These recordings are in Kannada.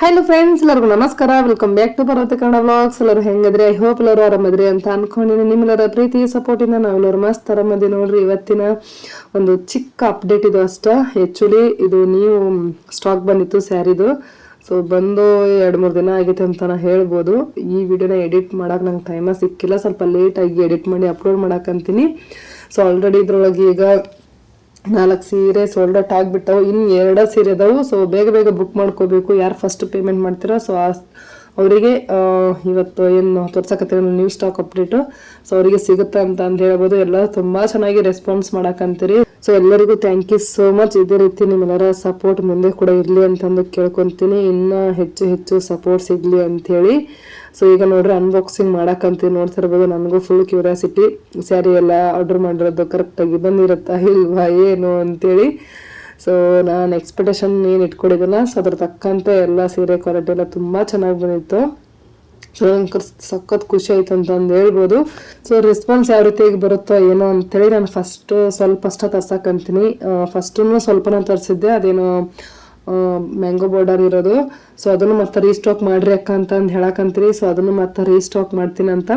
ಹಲೋ ಫ್ರೆಂಡ್ಸ್ ಎಲ್ಲರಿಗೂ ನಮಸ್ಕಾರ. ವೆಲ್ಕಮ್ ಬ್ಯಾಕ್ ಟು ಪರ್ವತ ಕನ್ನಡ ವ್ಲಾಗ್ಸ್ ಎಲ್ಲರೂ ಹೆಂಗದ್ರಿ? ಐ ಹೋಪ್ ಎಲ್ಲರೂ ಆರಾಮದ್ರಿ ಅಂತ ಅನ್ಕೊಂಡಿನಿ. ನಿಮ್ಮೆಲ್ಲರ ಪ್ರೀತಿ ಸಪೋರ್ಟಿಂದ ನಾವೆಲ್ಲರೂ ಮಸ್ತ್ ಆರಾಮದಿ ನೋಡ್ರಿ. ಇವತ್ತಿನ ಒಂದು ಚಿಕ್ಕ ಅಪ್ಡೇಟ್ ಇದು ಅಷ್ಟ. ಆ್ಯಕ್ಚುಲಿ ಇದು ನೀವು ಸ್ಟಾಕ್ ಬಂದಿತ್ತು ಸ್ಯಾರಿದು. ಸೊ ಬಂದು ಎರಡು ಮೂರು ದಿನ ಆಗೈತೆ ಅಂತ ನಾ ಹೇಳ್ಬೋದು. ಈ ವಿಡಿಯೋನ ಎಡಿಟ್ ಮಾಡಕ್ಕೆ ನಂಗೆ ಟೈಮ ಸಿಕ್ಕಿಲ್ಲ. ಸ್ವಲ್ಪ ಲೇಟಾಗಿ ಎಡಿಟ್ ಮಾಡಿ ಅಪ್ಲೋಡ್ ಮಾಡಕ್ಕಂತೀನಿ ಸೊ ಆಲ್ರೆಡಿ ಇದ್ರೊಳಗೆ ಈಗ ನಾಲ್ಕು ಸೀರೆ ಸೋಲ್ಡ್ ಔಟ್ ಆಗಿಬಿಟ್ಟವು. ಇನ್ನು ಎರಡು ಸೀರೆ ಅದಾವು. ಸೊ ಬೇಗ ಬೇಗ ಬುಕ್ ಮಾಡ್ಕೋಬೇಕು. ಯಾರು ಫಸ್ಟ್ ಪೇಮೆಂಟ್ ಮಾಡ್ತೀರೋ ಸೊ ಅವರಿಗೆ ಇವತ್ತು ಏನು ತೋರ್ಸಕತ್ತೀರ ನ್ಯೂ ಸ್ಟಾಕ್ ಅಪ್ಡೇಟು ಸೊ ಅವರಿಗೆ ಸಿಗುತ್ತೆ ಅಂತ ಅಂತ ಹೇಳ್ಬೋದು. ಎಲ್ಲ ತುಂಬ ಚೆನ್ನಾಗಿ ರೆಸ್ಪಾನ್ಸ್ ಮಾಡಕ್ಕಂತೀರಿ ಸೊ ಎಲ್ಲರಿಗೂ ಥ್ಯಾಂಕ್ ಯು ಸೋ ಮಚ್ ಇದೇ ರೀತಿ ನಿಮ್ಮೆಲ್ಲರ ಸಪೋರ್ಟ್ ಮುಂದೆ ಕೂಡ ಇರಲಿ ಅಂತಂದು ಕೇಳ್ಕೊತೀನಿ. ಇನ್ನೂ ಹೆಚ್ಚು ಹೆಚ್ಚು ಸಪೋರ್ಟ್ ಸಿಗಲಿ ಅಂಥೇಳಿ. ಸೊ ಈಗ ನೋಡ್ರಿ ಅನ್ಬಾಕ್ಸಿಂಗ್ ಮಾಡಕ್ಕಂತ ನೋಡ್ತಿರ್ಬೋದು. ನನಗೂ ಫುಲ್ ಕ್ಯೂರಿಯಾಸಿಟಿ ಸ್ಯಾರಿ ಎಲ್ಲ ಆರ್ಡರ್ ಮಾಡಿರೋದು ಕರೆಕ್ಟಾಗಿ ಬಂದಿರುತ್ತಾ ಇಲ್ವಾ, ಏನು ಅಂಥೇಳಿ. ಸೊ ನಾನು ಎಕ್ಸ್ಪೆಕ್ಟೇಷನ್ ಏನು ಇಟ್ಕೊಂಡಿದ್ದಲ್ಲ ಸೊ ಅದ್ರ ತಕ್ಕಂತೆ ಎಲ್ಲ ಸೀರೆ ಕ್ವಾಲಿಟಿ ಎಲ್ಲ ತುಂಬ ಚೆನ್ನಾಗಿ ಬಂದಿತ್ತು. ಸೊ ನಂಗೆ ಸಖತ್ ಖುಷಿ ಆಯ್ತು ಅಂತ ಅಂದು ಹೇಳ್ಬೋದು. ಸೊ ರೆಸ್ಪಾನ್ಸ್ ಯಾವ ರೀತಿ ಬರುತ್ತೋ ಏನೋ ಅಂತೇಳಿ ನಾನು ಫಸ್ಟ್ ಸ್ವಲ್ಪ ಅಷ್ಟ ತರ್ಸಕ್ಕಂತೀನಿ ಸ್ವಲ್ಪ ನಾನು ತರಿಸಿದ್ದೆ, ಅದೇನು ಮ್ಯಾಂಗೋ ಬಾರ್ಡರ್ ಇರೋದು. ಸೊ ಅದನ್ನು ಮತ್ತೆ ರೀಸ್ಟಾಕ್ ಮಾಡ್ರಿ ಅಕ್ಕ ಅಂತ ಅಂದು ಹೇಳಕ್ಕಂತೀರಿ ಸೊ ಅದನ್ನು ಮತ್ತೆ ರೀಸ್ಟಾಕ್ ಮಾಡ್ತೀನಿ ಅಂತ.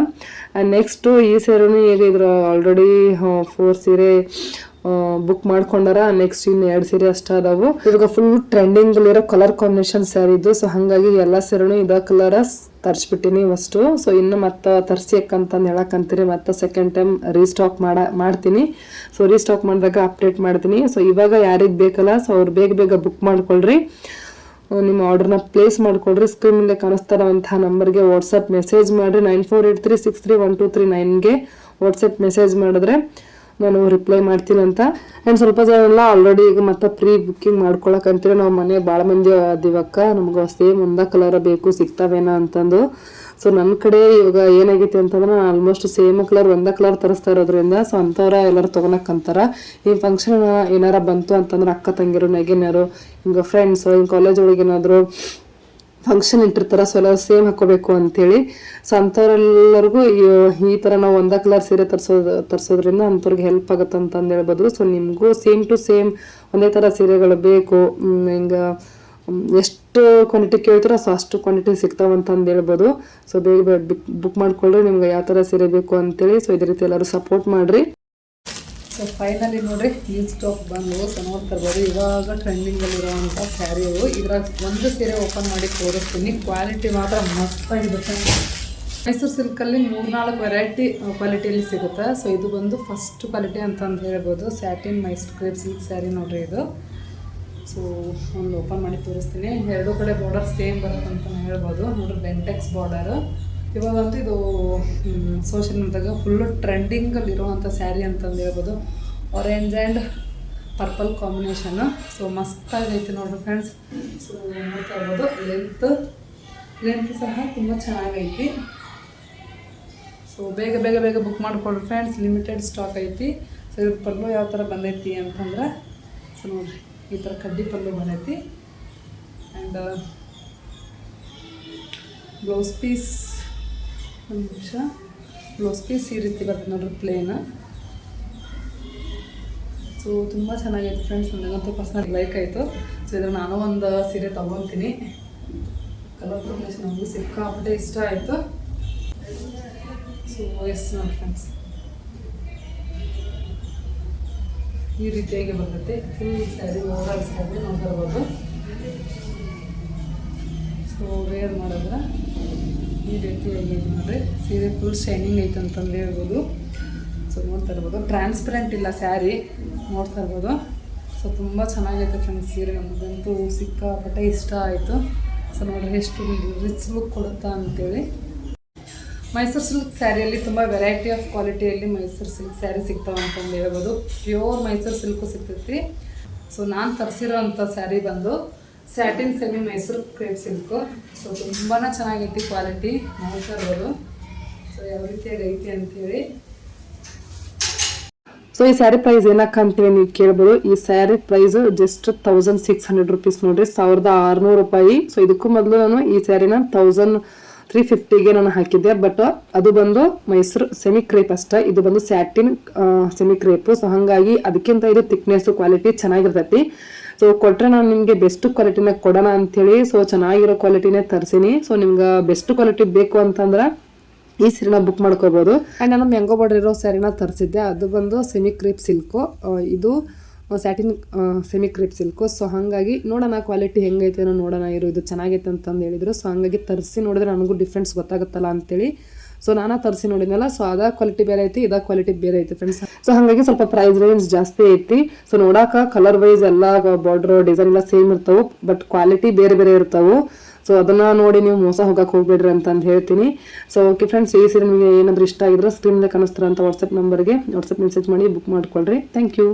ಆ್ಯಂಡ್ ನೆಕ್ಸ್ಟು ಈ ಸೀರೆನೂ ಈಗ ಇದ್ರ ಆಲ್ರೆಡಿ ಫೋರ್ ಸೀರೆ ಬುಕ್ ಮಾಡ್ಕೊಂಡಾರ ನೆಕ್ಸ್ಟ್ ಇನ್ನು ಎರಡು ಸೀರೆ ಅಷ್ಟೇ ಅದಾವು. ಇವಾಗ ಫುಲ್ ಟ್ರೆಂಡಿಂಗ್ ಇರೋ ಕಲರ್ ಕಾಂಬಿನೇಷನ್ ಸ್ಯಾರಿ ಇದು. ಸೊ ಹಾಗಾಗಿ ಎಲ್ಲ ಸೀರೆನು ಇದ ಕಲರ ತರಿಸ್ಬಿಟ್ಟಿನಿ ಫಸ್ಟು ಸೊ ಇನ್ನು ಮತ್ತೆ ತರಿಸಿ ಹೇಳಕ್ ಹೇಳಕ್ಕಂತೀರಿ ಮತ್ತೆ ಸೆಕೆಂಡ್ ಟೈಮ್ ರೀಸ್ಟಾಕ್ ಮಾಡ, ಮಾಡ್ತೀನಿ. ಸೊ ರೀಸ್ಟಾಕ್ ಮಾಡಿದಾಗ ಅಪ್ಡೇಟ್ ಮಾಡ್ತೀನಿ. ಸೊ ಇವಾಗ ಯಾರಿಗೆ ಬೇಕಲ್ಲ ಸೊ ಅವ್ರು ಬೇಗ ಬೇಗ ಬುಕ್ ಮಾಡ್ಕೊಳ್ರಿ. ನಿಮ್ಮ ಆರ್ಡರ್ನ ಪ್ಲೇಸ್ ಮಾಡ್ಕೊಳ್ರಿ. ಕಾಣಿಸ್ತಾ ಇರೋಂತಹ ನಂಬರ್ಗೆ ವಾಟ್ಸಪ್ ಮೆಸೇಜ್ ಮಾಡಿರಿ. Nine four eight three six three one two three ನೈನ್ಗೆ WhatsApp message ಮಾಡಿದ್ರೆ ನಾನು ರಿಪ್ಲೈ ಮಾಡ್ತೀನಿ ಅಂತ. ಸ್ವಲ್ಪ ಜನ ಎಲ್ಲ ಆಲ್ರೆಡಿ ಈಗ ಮತ್ತೆ ಪ್ರೀ ಬುಕ್ಕಿಂಗ್ ಮಾಡ್ಕೊಳಕಂತೀವಿ ನಾವು ಮನೆ ಭಾಳ ಮಂದಿ ಅದಿವಕ್ಕ. ನಮ್ಗೆ ಸೇಮ್ ಒಂದ ಕಲರ್ ಬೇಕು, ಸಿಗ್ತಾವೇನ ಅಂತಂದು. ಸೊ ನನ್ನ ಕಡೆ ಇವಾಗ ಏನಾಗೈತಿ ಅಂತಂದ್ರೆ ನಾನು ಆಲ್ಮೋಸ್ಟ್ ಸೇಮ್ ಕಲರ್ ಒಂದೇ ಕಲರ್ ತರಿಸ್ತಾ ಇರೋದ್ರಿಂದ ಸೊ ಅಂಥವ್ರ ಎಲ್ಲರೂ ತೊಗೊಳಕ್ಕಂತಾರ ಈ ಫಂಕ್ಷನ್ ಏನಾರ ಬಂತು ಅಂತಂದ್ರೆ ಅಕ್ಕ ತಂಗಿರು ನೆಗೆನರು ಹಿಂಗೆ ಫ್ರೆಂಡ್ಸ್ ಹಿಂಗೆ ಕಾಲೇಜ್ ಒಳಗೆ ಏನಾದರೂ ಫಂಕ್ಷನ್ ಇಟ್ಟಿರ್ತಾರೆ ಸೊ ಎಲ್ಲ ಸೇಮ್ ಹಾಕೋಬೇಕು ಅಂತೇಳಿ. ಸೊ ಅಂಥವ್ರೆಲ್ಲರಿಗೂ ಈ ಥರ ನಾವು ಒಂದೇ ಕಲರ್ ಸೀರೆ ತರಿಸೋದು, ತರಿಸೋದ್ರಿಂದ ಅಂಥವ್ರಿಗೆ ಹೆಲ್ಪ್ ಆಗುತ್ತೆ ಅಂತಂದು ಹೇಳ್ಬೋದು. ಸೊ ನಿಮಗೂ ಸೇಮ್ ಟು ಸೇಮ್ ಒಂದೇ ಥರ ಸೀರೆಗಳು ಬೇಕು. ಹಿಂಗೆ ಎಷ್ಟು ಕ್ವಾಂಟಿಟಿ ಕೇಳ್ತೀರೋ ಸೊ ಅಷ್ಟು ಕ್ವಾಂಟಿಟಿ ಸಿಗ್ತಾವ ಅಂತಂದು ಹೇಳ್ಬೋದು. ಸೊ ಬೇಗ ಬೇಗ ಬುಕ್ ಮಾಡಿಕೊಳ್ಳ್ರಿ ನಿಮ್ಗೆ ಯಾವ ಥರ ಸೀರೆ ಬೇಕು ಅಂತೇಳಿ. ಸೊ ಇದೇ ರೀತಿ ಎಲ್ಲರೂ ಸಪೋರ್ಟ್ ಮಾಡಿರಿ. ಸೊ ಫೈನಲಿ ನೋಡ್ರಿ, ಈ ಸ್ಟಾಕ್ ಬಂದು ಸೊ ನೋಡ್ತಾ ಇರ್ಬೋದು ಇವಾಗ ಟ್ರೆಂಡಿಂಗಲ್ಲಿರುವಂಥ ಸ್ಯಾರಿ ಅವು ಇದ್ರಾಗ ಒಂದು ಸೀರೆ ಓಪನ್ ಮಾಡಿ ತೋರಿಸ್ತೀನಿ. ಕ್ವಾಲಿಟಿ ಮಾತ್ರ ಮಸ್ತಾಗಿರುತ್ತೆ ಮೈಸೂರು ಸಿಲ್ಕಲ್ಲಿ ಮೂರ್ನಾಲ್ಕು ವೆರೈಟಿ ಕ್ವಾಲಿಟಿಯಲ್ಲಿ ಸಿಗುತ್ತೆ. ಸೊ ಇದು ಬಂದು ಫಸ್ಟ್ ಕ್ವಾಲಿಟಿ ಅಂತಂದು ಹೇಳ್ಬೋದು. Satin Mysore crepe silk sari ನೋಡ್ರಿ ಇದು. ಸೊ ಒಂದು ಓಪನ್ ಮಾಡಿ ತೋರಿಸ್ತೀನಿ. ಎರಡೂ ಕಡೆ ಬಾರ್ಡರ್ ಸೇಮ್ ಬರುತ್ತೆ ಅಂತ ಹೇಳ್ಬೋದು. ನೋಡ್ರಿ ಬೆಂಟೆಕ್ಸ್ ಬಾರ್ಡರು ಇವಾಗಂತೂ ಇದು ಸೋಷಿಯಲ್ ಮೀಡಿಯಾದಾಗ ಫುಲ್ಲು ಟ್ರೆಂಡಿಂಗಲ್ಲಿ ಇರುವಂಥ ಸ್ಯಾರಿ ಅಂತಂದು ಹೇಳ್ಬೋದು orange and purple combination so ಮಸ್ತಾಗೈತೆ ನೋಡ್ರಿ ಫ್ರೆಂಡ್ಸ್ ಸೊ ನೋಡ್ತಾ ಇರ್ಬೋದು. ಲೆಂತ್ ಲೆಂತ್ ಸಹ ತುಂಬ ಚೆನ್ನಾಗೈತಿ. ಸೊ ಬೇಗ ಬೇಗ ಬೇಗ ಬುಕ್ ಮಾಡಿಕೊಡ್ರಿ ಫ್ರೆಂಡ್ಸ್ ಲಿಮಿಟೆಡ್ ಸ್ಟಾಕ್ ಐತಿ. ಸೊ ಇದ್ರ ಪಲ್ಲು ಯಾವ ಥರ ಬಂದೈತಿ ಅಂತಂದ್ರೆ ಸೊ ನೋಡ್ರಿ, ಈ ಥರ ಕಡ್ಡಿ ಪಲ್ಲು ಬಂದೈತಿ. ಆ್ಯಂಡ್ ಬ್ಲೌಸ್ ಪೀಸ್ ಒಂದು ನಿಮಿಷ ಬ್ಲೌಸ್ ಪೀಸ್ ಈ ರೀತಿ ಬರ್ತದೆ ನೋಡ್ರಿ ಪ್ಲೇನ ಸೊ ತುಂಬ ಚೆನ್ನಾಗೈತೆ ಫ್ರೆಂಡ್ಸ್ ನನಗಂತೂ ಪರ್ಸ್ನಲ್ ಲೈಕ್ ಆಯಿತು. ಸೊ ಇದ್ರ ನಾನು ಒಂದು ಸೀರೆ ತೊಗೊತೀನಿ. ಕಲರ್ ಕಾಂಬಿನೇಷನ್ ನಮಗೆ ಸಿಕ್ಕಾಪಟ್ಟೆ ಇಷ್ಟ ಆಯಿತು. ಸೊ ಎಸ್ ನೋಡಿ ಫ್ರೆಂಡ್ಸ್ ಈ ರೀತಿಯಾಗಿ ಬರ್ತೈತೆ? ಫುಲ್ ಸ್ಯಾರಿ ಓವರಾಲ್ ಸ್ಯಾರಿ ನೋಡ್ತಿರ್ಬೋದು ಸೊ ವೇರ್ ಮಾಡಿದ್ರೆ ಈ ರೀತಿಯಾಗಿ ನೋಡ್ರಿ, ಸೀರೆ ಫುಲ್ ಶೈನಿಂಗ್ ಐತೆ ಅಂತಂದು ಹೇಳ್ಬೋದು. ಸೊ ನೋಡ್ತಾ ಇರ್ಬೋದು. ಟ್ರಾನ್ಸ್ಪರೆಂಟ್ ಇಲ್ಲ ಸ್ಯಾರಿ ನೋಡ್ತಾ ಇರ್ಬೋದು. ಸೊ ತುಂಬ ಚೆನ್ನಾಗೈತೆ ಫ್ರೆಂಡ್ಸ್ ಸೀರೆ. ನಮಗಂತೂ ಸಿಕ್ಕಾಪಟ್ಟೆ ಇಷ್ಟ ಆಯಿತು. ಸೊ ನೋಡ್ರಿ ಎಷ್ಟು ರಿಚ್ ಲುಕ್ ಕೊಡುತ್ತಾ ಅಂತೇಳಿ. ಮೈಸೂರು ಸಿಲ್ಕ್ ಸ್ಯಾರಿಯಲ್ಲಿ ತುಂಬ ವೆರೈಟಿ ಆಫ್ ಕ್ವಾಲಿಟಿಯಲ್ಲಿ ಮೈಸೂರು ಸಿಲ್ಕ್ ಸ್ಯಾರಿ ಸಿಗ್ತಾವೆ ಅಂತಂದು ಹೇಳ್ಬೋದು. ಪ್ಯೂರ್ ಮೈಸೂರು ಸಿಲ್ಕು ಸಿಗ್ತೈತಿ. ಸೊ ನಾನು ತರಿಸಿರೋಂಥ ಸ್ಯಾರಿ ಬಂದು satin semi Mysore crepe silk. So ತುಂಬಾ ಚೆನ್ನಾಗೈತಿ ಕ್ವಾಲಿಟಿ. ನೋಡ್ತಾ ಸೊ, ಯಾವ ರೀತಿಯಾಗಿ ಐತಿ ಅಂತೇಳಿ. ಸೊ ಈ ಸ್ಯಾರಿ ಪ್ರೈಸ್ ಏನಕ್ಕ ಅಂತೇಳಿ ನೀವು ಕೇಳ್ಬೋದು. ಈ sari price just thousand six hundred rupees ನೋಡ್ರಿ. ಸಾವಿರದ ಆರುನೂರು ರೂಪಾಯಿ. ಸೊ ಇದಕ್ಕೂ ಮೊದಲು ನಾನು ಈ ಸ್ಯಾರಿನ ತೌಸಂಡ್ ತ್ರೀ ಫಿಫ್ಟಿಗೆ ನಾನು ಹಾಕಿದ್ದೆ. ಬಟ್ ಅದು ಬಂದು ಮೈಸೂರು ಸೆಮಿ ಕ್ರೇಪ್ ಅಷ್ಟೇ. ಇದು ಬಂದು ಸ್ಯಾಟಿನ್ ಸೆಮಿ ಕ್ರೇಪು ಸೊ ಹಾಗಾಗಿ ಅದಕ್ಕಿಂತ ಇದು ಥಿಕ್ನೆಸ್ ಕ್ವಾಲಿಟಿ ಚೆನ್ನಾಗಿರ್ತೈತಿ. ಸೊ ಕೊಟ್ಟರೆ ನಾನು ನಿಮಗೆ ಬೆಸ್ಟ್ ಕ್ವಾಲಿಟಿನ ಕೊಡೋಣ ಅಂಥೇಳಿ ಸೊ ಚೆನ್ನಾಗಿರೋ ಕ್ವಾಲಿಟಿನೇ ತರಿಸಿನಿ. ಸೊ ನಿಮ್ಗೆ ಬೆಸ್ಟ್ ಕ್ವಾಲಿಟಿ ಬೇಕು ಅಂತಂದ್ರೆ ಈ ಸೀರೆನ ಬುಕ್ ಮಾಡ್ಕೋಬೋದು. ಆ್ಯಂಡ್ ನಾನು ಮ್ಯಾಂಗೋ ಬಾರ್ಡರ್ ಇರೋ ಸ್ಯಾರಿನ ತರಿಸಿದ್ದೆ. ಅದು ಬಂದು ಸೆಮಿ ಕ್ರೀಪ್ ಸಿಲ್ಕು ಇದು satin semi crepe silk so ಹಾಗಾಗಿ ನೋಡೋಣ ಕ್ವಾಲಿಟಿ ಹೆಂಗೈತೆ ನೋಡೋಣ ಇರೋ. ಇದು ಚೆನ್ನಾಗೈತೆ ಅಂತಂದು ಹೇಳಿದರು. ಸೊ ಹಾಗಾಗಿ ತರಿಸಿ ನೋಡಿದ್ರೆ ನನಗೂ ಡಿಫ್ರೆನ್ಸ್ ಗೊತ್ತಾಗುತ್ತಲ್ಲ ಅಂತೇಳಿ ಸೊ ನಾನು ತರಿಸಿ ನೋಡಿದ್ನಲ್ಲ ಸೊ ಅದ ಕ್ವಾಲಿಟಿ ಬೇರೆ ಐತಿ, ಇದ ಕ್ವಾಲಿಟಿ ಬೇರೆ ಐತಿ ಫ್ರೆಂಡ್ಸ್ ಸೊ ಹಾಗಾಗಿ ಸ್ವಲ್ಪ ಪ್ರೈಸ್ ರೇಂಜ್ ಜಾಸ್ತಿ ಐತಿ. ಸೊ ನೋಡಾಕ ಕಲರ್ ವೈಸ್ ಎಲ್ಲ ಬಾರ್ಡರ್ ಡಿಸೈನ್ ಎಲ್ಲ ಸೇಮ್ ಇರ್ತಾವೆ ಬಟ್ ಕ್ವಾಲಿಟಿ ಬೇರೆ ಬೇರೆ ಇರ್ತಾವೆ. ಸೊ ಅದನ್ನ ನೋಡಿ ನೀವು ಮೋಸ ಹೋಗಕ್ಕೆ ಹೋಗ್ಬೇಡ್ರಿ ಅಂತಂದು ಹೇಳ್ತೀನಿ. ಸೊ ಓಕೆ ಫ್ರೆಂಡ್ಸ್ ಈ ಸೀರೆ ನಿಮಗೆ ಏನಾದರೂ ಇಷ್ಟ ಆಗಿದ್ರೆ ಸ್ಕ್ರೀನ್ ಕಾಣಿಸ್ತಾರ ಅಂತ ವಾಟ್ಸಪ್ ನಂಬರ್ಗೆ ವಾಟ್ಸಪ್ ಮೆಸೇಜ್ ಮಾಡಿ ಬುಕ್ ಮಾಡ್ಕೊಳ್ರಿ. Thank you